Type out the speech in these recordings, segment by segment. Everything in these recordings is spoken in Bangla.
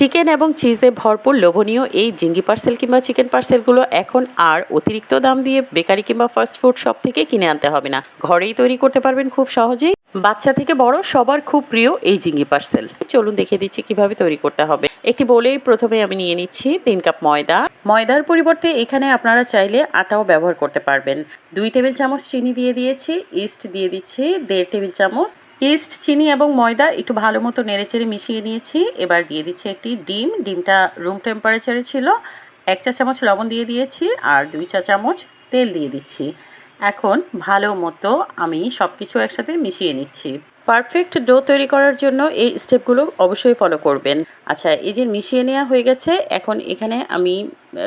চিকেন এবং চিজে ভরপুর লোভনীয় এই জিঙ্গি পার্সেল কিংবা চিকেন পার্সেলগুলো এখন আর অতিরিক্ত দাম দিয়ে বেকারি কিংবা ফাস্ট ফুড শপ থেকে কিনে আনতে হবে না। ঘরেই তৈরি করতে পারবেন খুব সহজেই। বাচ্চা থেকে বড়, সবার খুব প্রিয় এই জিঙ্গি পার্সেল চলুন দেখিয়ে দিচ্ছি কীভাবে তৈরি করতে হবে। একটি বলেই প্রথমে আমি নিয়ে নিচ্ছি তিন কাপ ময়দা। ময়দার পরিবর্তে এখানে আপনারা চাইলে আটাও ব্যবহার করতে পারবেন। দুই টেবিল চামচ চিনি দিয়ে দিয়েছি ইস্ট দিয়ে দিচ্ছি, দেড় টেবিল চামচ ইস্ট, চিনি এবং ময়দা একটু ভালো মতো নেড়েচেড়ে মিশিয়ে নিয়েছি। এবার দিয়ে দিচ্ছি একটি ডিম। ডিমটা রুম টেম্পারেচারে ছিল। এক চা চামচ লবণ দিয়ে দিয়েছি আর দুই চা চামচ তেল দিয়ে দিচ্ছি। এখন ভালো মতো আমি সব কিছু একসাথে মিশিয়ে নিচ্ছি। পারফেক্ট ডো তৈরি করার জন্য এই স্টেপগুলো অবশ্যই ফলো করবেন। আচ্ছা এই যে মিশিয়ে নেওয়া হয়ে গেছে, এখন এখানে আমি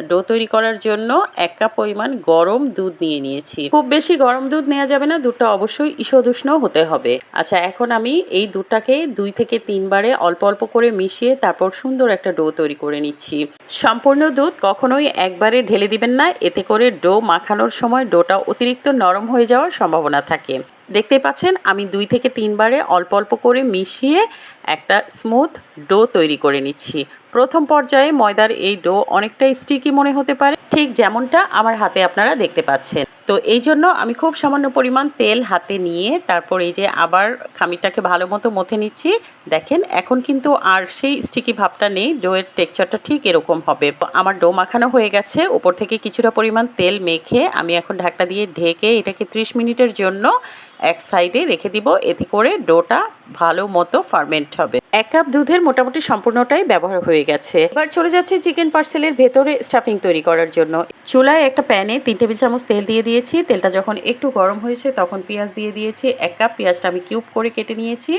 ডো তৈরি করার জন্য এক কাপ পরিমাণ গরম দুধ নিয়ে নিয়েছি। খুব বেশি গরম দুধ নেওয়া যাবে না, দুধটা অবশ্যই ঈষদুষ্ণ হতে হবে। আচ্ছা এখন আমি এই দুধটাকে দুই থেকে তিনবারে অল্প অল্প করে মিশিয়ে তারপর সুন্দর একটা ডো তৈরি করে নিচ্ছি। সম্পূর্ণ দুধ কখনোই একবারে ঢেলে দিবেন না, এতে করে ডো মাখানোর সময় ডোটা অতিরিক্ত নরম হয়ে যাওয়ার সম্ভাবনা থাকে। দেখতে পাচ্ছেন, আমি দুই থেকে তিনবারে অল্প অল্প করে মিশিয়ে একটা স্মুথ ডো তৈরি করে নিচ্ছি। প্রথম পর্যায়ে ময়দার এই ডো অনেকটা স্টিকি মনে হতে পারে। ঠিক যেমনটা আমার হাতে আপনারা দেখতে পাচ্ছেন। তো এই জন্য আমি খুব সামান্য পরিমাণ তেল হাতে নিয়ে তারপর এই যে আবার খামিরটাকে ভালো মতো মথে নিচ্ছি। দেখেন, এখন কিন্তু আর সেই স্টিকি ভাবটা নেই। ডোয়ের টেক্সচারটা ঠিক এরকম হবে। আমার ডো মাখানো হয়ে গেছে। উপর থেকে কিছুটা পরিমাণ তেল মেখে আমি এখন ঢাকটা দিয়ে ঢেকে এটাকে 30 মিনিটের জন্য এক সাইডে রেখে দিব, এতে করে ডোটা ভালো মতো ফার্মেন্ট হবে। এক কাপ দুধের মোটামুটি সম্পূর্ণটাই ব্যবহার হয়ে গেছে। এবার চলে যাচ্ছে চিকেন পার্সেলের ভেতরে স্টাফিং তৈরি করার জন্য। চুলায় একটা প্যানে তিন টেবিল চামচ তেল দিয়ে দিয়েছি। তেলটা যখন একটু গরম হয়েছে, তখন পেঁয়াজ দিয়ে দিয়েছি। এক কাপ পেঁয়াজটা আমি কিউব করে কেটে নিয়েছি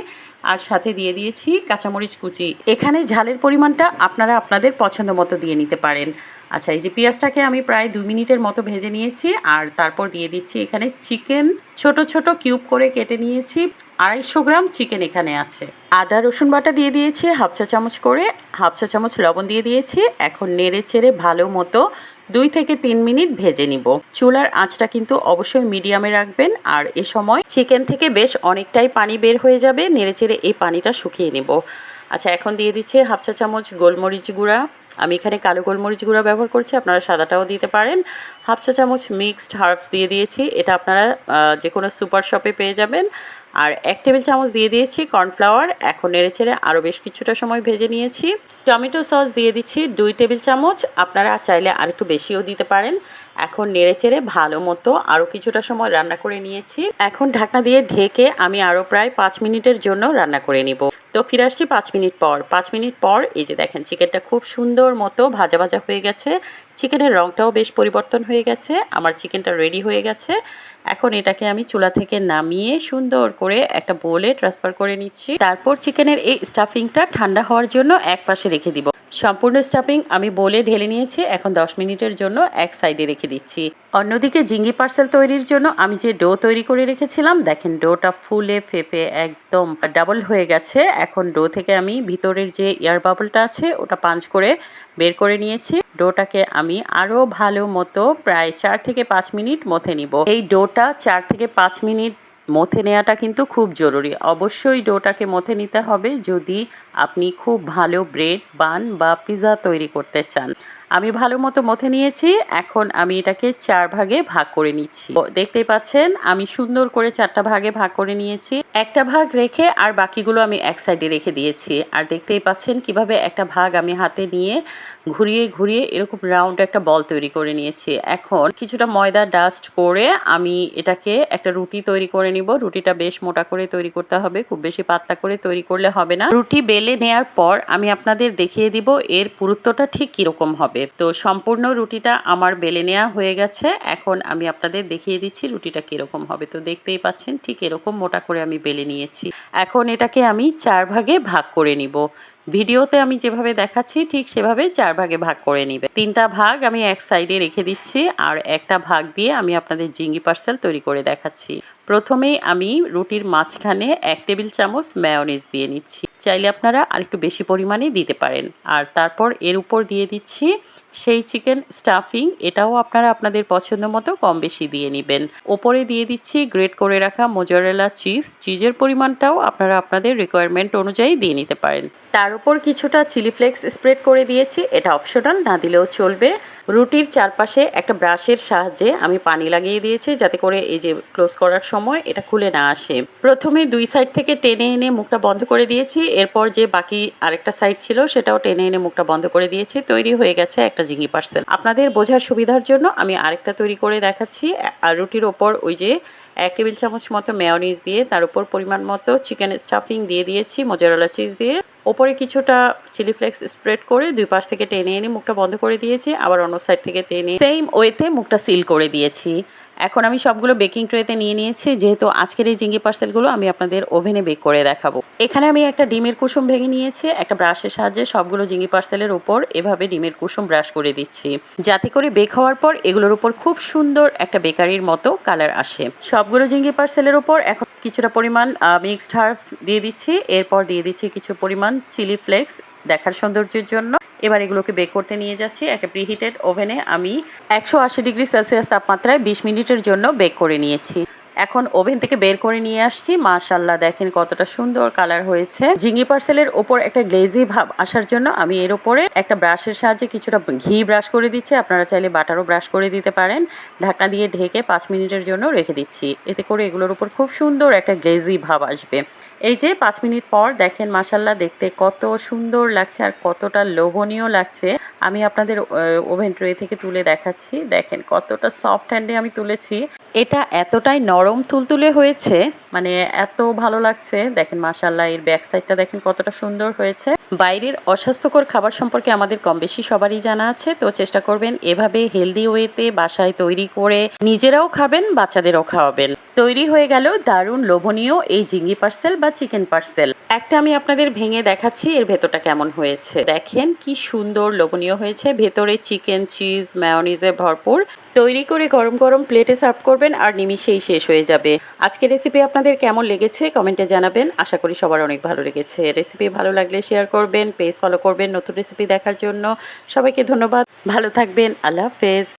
আর সাথে দিয়ে দিয়েছি কাঁচামরিচ কুচি। এখানে ঝালের পরিমাণটা আপনারা আপনাদের পছন্দ মতো দিয়ে নিতে পারেন। আচ্ছা এই যে পেঁয়াজটাকে আমি প্রায় দু মিনিটের মতো ভেজে নিয়েছি আর তারপর দিয়ে দিচ্ছি এখানে চিকেন। ছোট ছোট কিউব করে কেটে নিয়েছি। আড়াইশো গ্রাম চিকেন এখানে আছে। আদা, রসুন বাটা দিয়ে দিয়েছি হাফ চা চামচ করে। হাফ চা চামচ লবণ দিয়ে দিয়েছি। এখন নেড়ে চেড়ে ভালো মতো দুই থেকে তিন মিনিট ভেজে নিব। চুলার আঁচটা কিন্তু অবশ্যই মিডিয়ামে রাখবেন আর এ সময় চিকেন থেকে বেশ অনেকটাই পানি বের হয়ে যাবে। নেড়ে চেড়ে এই পানিটা শুকিয়ে নেব। আচ্ছা এখন দিয়ে দিচ্ছে হাফ চা চামচ গোলমরিচ গুঁড়া। আমি এখানে কালো গোলমরিচ গুঁড়া ব্যবহার করছি, আপনারা সাদাটাও দিতে পারেন। হাফ চা চামচ মিক্সড হার্বস দিয়ে দিয়েছি, এটা আপনারা যে কোনো সুপার শপে পেয়ে যাবেন। আর এক টেবিল চামচ দিয়ে দিয়েছি কর্নফ্লাওয়ার, এখন নেড়ে ছেড়ে আরও বেশ কিছুটা সময় ভেজে নিয়েছি। টমেটো সস দিয়ে দিচ্ছি দুই টেবিল চামচ। আপনারা চাইলে আর একটু বেশিও দিতে পারেন। এখন নেড়ে চেড়ে ভালো মতো আরও কিছুটা সময় রান্না করে নিয়েছি। এখন ঢাকনা দিয়ে ঢেকে আমি আরও প্রায় পাঁচ মিনিটের জন্য রান্না করে নিব। তো ফিরে আসছি পাঁচ মিনিট পর। পাঁচ মিনিট পর এই যে দেখেন, চিকেনটা খুব সুন্দর মতো ভাজা ভাজা হয়ে গেছে। চিকেনের রঙটাও বেশ পরিবর্তন হয়ে গেছে। আমার চিকেনটা রেডি হয়ে গেছে। এখন এটাকে আমি চুলা থেকে নামিয়ে সুন্দর করে একটা বোলে ট্রান্সফার করে নিচ্ছি। তারপর চিকেনের এই স্টাফিংটা ঠান্ডা হওয়ার জন্য এক পাশে রেখে দিব। সম্পূর্ণ স্টাফিং আমি বলে ঢেলে নিয়েছি, এখন দশ মিনিটের জন্য এক সাইডে রেখে দিচ্ছি। অন্যদিকে জিঙ্গি পার্সেল তৈরির জন্য আমি যে ডো তৈরি করে রেখেছিলাম, দেখেন ডোটা ফুলে ফেপে একদম ডাবল হয়ে গেছে। এখন ডো থেকে আমি ভিতরের যে এয়ার বাবলটা আছে, ওটা পাঞ্চ করে বের করে নিয়েছি। ডোটাকে আমি আরও ভালো মতো প্রায় চার থেকে পাঁচ মিনিট মথে নিব। এই ডোটা চার থেকে পাঁচ মিনিট মথে নেওয়াটা কিন্তু খুব জরুরি। অবশ্যই ডোটাকে মথে নিতে হবে যদি আপনি খুব ভালো ব্রেড, বান বা পিৎজা তৈরি করতে চান। আমি ভালো মতো মথে নিয়েছি, এখন আমি এটাকে চার ভাগে ভাগ করে নিচ্ছি। দেখতেই পাচ্ছেন, আমি সুন্দর করে চারটা ভাগে ভাগ করে নিয়েছি। একটা ভাগ রেখে আর বাকিগুলো আমি এক সাইডে রেখে দিয়েছি। আর দেখতেই পাচ্ছেন কীভাবে একটা ভাগ আমি হাতে নিয়ে ঘুরিয়ে ঘুরিয়ে এরকম রাউন্ড একটা বল তৈরি করে নিয়েছি। এখন কিছুটা ময়দা ডাস্ট করে আমি এটাকে একটা রুটি তৈরি করে নিব। রুটিটা বেশ মোটা করে তৈরি করতে হবে, খুব বেশি পাতলা করে তৈরি করলে হবে না। রুটি বেলে নেয়ার পর আমি আপনাদের দেখিয়ে দিব এর পুরুত্বটা ঠিক কীরকম হবে। তো সম্পূর্ণ রুটিটা আমার বেলে নেওয়া হয়ে গেছে। এখন আমি আপনাদের দেখিয়ে দিচ্ছি রুটিটা কীরকম হবে। তো দেখতেই পাচ্ছেন ঠিক এরকম মোটা করে আমি বেলে নিয়েছি। এখন এটাকে আমি চার ভাগে ভাগ করে নিব। ভিডিওতে আমি যেভাবে দেখাচ্ছি ঠিক সেভাবে চার ভাগে ভাগ করে নিবে। তিনটা ভাগ আমি এক সাইডে রেখে দিচ্ছি আর একটা ভাগ দিয়ে আমি আপনাদের জিঙ্গি পার্সেল তৈরি করে দেখাচ্ছি। প্রথমেই আমি রুটির মাঝখানে এক টেবিল চামচ ম্যায়োনিজ দিয়ে নিচ্ছি। চাইলে আপনারা আরেকটু বেশি পরিমাণে দিতে পারেন। আর তারপর এর উপর দিয়ে দিচ্ছি সেই চিকেন স্টাফিং এটাও আপনারা আপনাদের পছন্দ মতো কম বেশি দিয়ে নেবেন। ওপরে দিয়ে দিচ্ছি গ্রেট করে রাখা মোজারেলা চিজ চিজের পরিমাণটাও আপনারা আপনাদের রিকোয়ারমেন্ট অনুযায়ী দিয়ে নিতে পারেন। তার উপর কিছুটা চিলি ফ্লেক্স স্প্রেড করে দিয়েছি। এটা অপশনাল না দিলেও চলবে। রুটির চারপাশে একটা ব্রাশের সাহায্যে আমি পানি লাগিয়ে দিয়েছি যাতে করে এই যে ক্লোজ করার সময় এটা খুলে না আসে। প্রথমে দুই সাইড থেকে টেনে এনে মুখটা বন্ধ করে দিয়েছি। এরপর যে বাকি আরেকটা সাইড ছিল সেটাও টেনে এনে মুখটা বন্ধ করে দিয়েছি। তৈরি হয়ে গেছে একটা জিঙ্গি পার্সেল আপনাদের বোঝার সুবিধার জন্য আমি আরেকটা তৈরি করে দেখাচ্ছি। আর রুটির ওপর ওই যে এক টেবিল চামচ মতো মেয়নিজ দিয়ে তার উপর পরিমাণ মতো চিকেন স্টাফিং দিয়ে দিয়েছি মোজারেলা চিজ দিয়ে। ওপরে কিছুটা চিলি ফ্লেক্স স্প্রেড করে দুই পাশ থেকে টেনে এনে মুখটা বন্ধ করে দিয়েছি। আবার অন্য সাইড থেকে টেনে সেম ওয়েতে মুখটা সিল করে দিয়েছি। এখন আমি সবগুলো বেকিং ট্রেতে নিয়ে নিয়েছি। যেহেতু আজকের এই জিঙ্গি পার্সেলগুলো আমি আপনাদের ওভেনে বেক করে দেখাবো। এখানে আমি একটা ডিমের কুসুম ভেঙে নিয়েছি, একটা ব্রাশের সাহায্যে সবগুলো জিঙ্গি পার্সেলের উপর এভাবে ডিমের কুসুম ব্রাশ করে দিচ্ছি। যাতে করে বেক হওয়ার পর এগুলোর উপর খুব সুন্দর একটা বেকারির মতো কালার আসে। সবগুলো জিঙ্গি পার্সেলের উপর এখন কিছুটা পরিমাণ মিক্সড হার্বস দিয়ে দিচ্ছি। এরপর দিয়ে দিচ্ছি কিছু পরিমাণ চিলি ফ্লেক্স দেখার সৌন্দর্যের জন্য। এবার এগুলোকে বেক করতে নিয়ে যাচ্ছি একটা প্রিহিটেড ওভেনে আমি একশো আশি ডিগ্রি সেলসিয়াস তাপমাত্রায় বিশ মিনিটের জন্য বেক করে নিয়েছি। এখন ওভেন থেকে বের করে নিয়ে আসছি। মাশাল্লাহ দেখেন কতটা সুন্দর কালার হয়েছে। জিঙ্গি পার্সেলের ওপর একটা গ্লেজি ভাব আসার জন্য আমি এর উপরে একটা ব্রাশের সাহায্যে কিছুটা ঘি ব্রাশ করে দিচ্ছি। আপনারা চাইলে বাটারও ব্রাশ করে দিতে পারেন। ঢাকা দিয়ে ঢেকে পাঁচ মিনিটের জন্য রেখে দিচ্ছি। এতে করে এগুলোর উপর খুব সুন্দর একটা গ্লেজি ভাব আসবে। এই যে পাঁচ মিনিট পর, দেখেন মাসাল্লাহ দেখতে কত সুন্দর লাগছে আর কতটা লোভনীয় লাগছে। আমি আপনাদের ওভেন ট্রে থেকে তুলে দেখাচ্ছি। দেখেন কতটা সফট হ্যান্ডে আমি তুলেছি। এটা এতটাই নরম তুলতুলে হয়েছে মানে এত ভালো লাগছে। দেখেন মাসাল্লাহ এর ব্যাক সাইডটা দেখেন কতটা সুন্দর হয়েছে। বাইরের অস্বাস্থ্যকর খাবার সম্পর্কে আমাদের কম বেশি সবারই জানা আছে, তো চেষ্টা করবেন এভাবে হেলদি ওয়েতে বাসায় তৈরি করে নিজেরাও খাবেন, বাচ্চাদেরও খাওয়াবেন। তৈরি হয়ে গেল দারুণ লোভনীয় এই জিঙ্গি পার্সেল বা চিকেন পার্সেল। একটা আমি আপনাদের ভেঙে দেখাচ্ছি, এর ভেতরটা কেমন হয়েছে? দেখেন কি সুন্দর লোভনীয় হয়েছে, ভেতরে চিকেন, চিজ ম্যায়োনিজে ভরপুর। তৈরি করে গরম গরম প্লেটে সার্ভ করবেন আর নিমিশেই শেষ হয়ে যাবে। আজকের রেসিপি আপনাদের কেমন লেগেছে কমেন্টে জানাবেন। আশা করি সবার অনেক ভালো লেগেছে। রেসিপি ভালো লাগলে শেয়ার করবেন পেজ ফলো করবেন নতুন রেসিপি দেখার জন্য। সবাইকে ধন্যবাদ। ভালো থাকবেন, আল্লাহ হাফেজ।